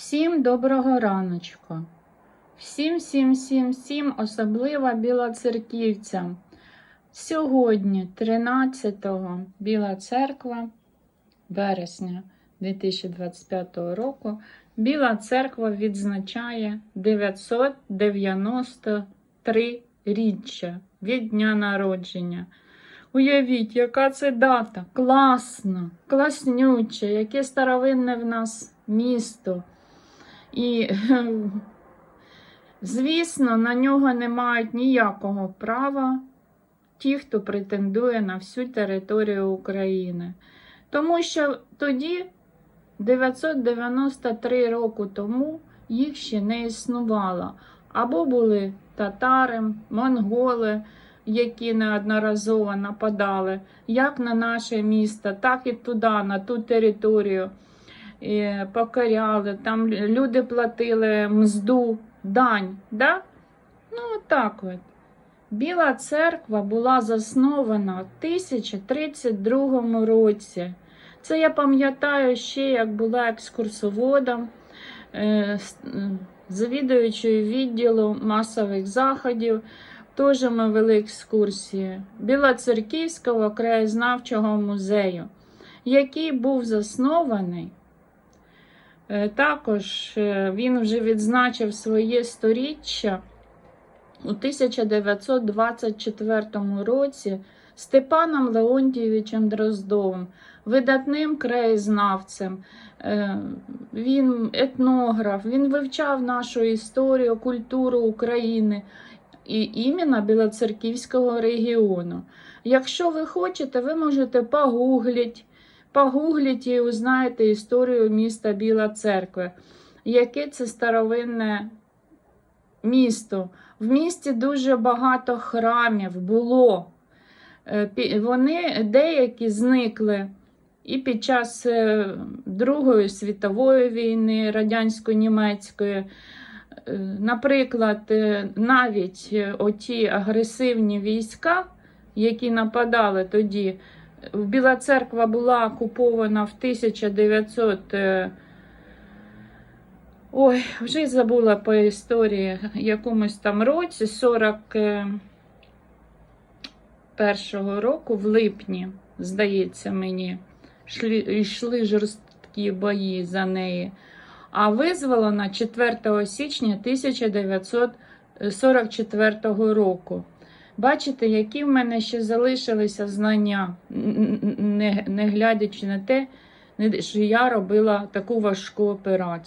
Всім доброго раночку. Всім, всім, всім, всім, особливо білоцерківцям. Сьогодні, 13-го, Біла церква вересня 2025 року, Біла церква відзначає 993 річчя від дня народження. Уявіть, яка це дата. Класна, класнюча, яке старовинне в нас місто. І, звісно, на нього не мають ніякого права ті, хто претендує на всю територію України. Тому що тоді, 993 роки тому, їх ще не існувало. Або були татари, монголи, які неодноразово нападали як на наше місто, так і туди, на ту територію. І покоряли, там люди платили мзду, дань. Да? Ну, отак от. Біла церква була заснована в 1032 році. Це я пам'ятаю ще, як була екскурсоводом, е, завідуючою відділу масових заходів. Теж ми вели екскурсії Білоцерківського краєзнавчого музею, який був заснований. Е, Також е, він вже відзначив своє сторіччя у 1924 році Степаном Леонтійовичем Дроздовим, видатним краєзнавцем. Е, Він етнограф, він вивчав нашу історію, культуру України і іменно Білоцерківського регіону. Якщо ви хочете, ви можете погугліть, погугліть і узнаєте історію міста Біла Церква, яке це старовинне місто. В місті дуже багато храмів було. Е, Вони деякі зникли і під час е, Другої світової війни, радянсько-німецької. Е, Наприклад, навіть оті агресивні війська, які нападали тоді, Біла церква була окупована в 1900. е, Ой, вже забула по історії якомусь там році, 41-го року, в липні, здається мені, йшли, йшли жорсткі бої за неї. А визволена 4 січня 1944 року. Бачите, які в мене ще залишилися знання, не, не глядячи на те, що я робила таку важку операцію.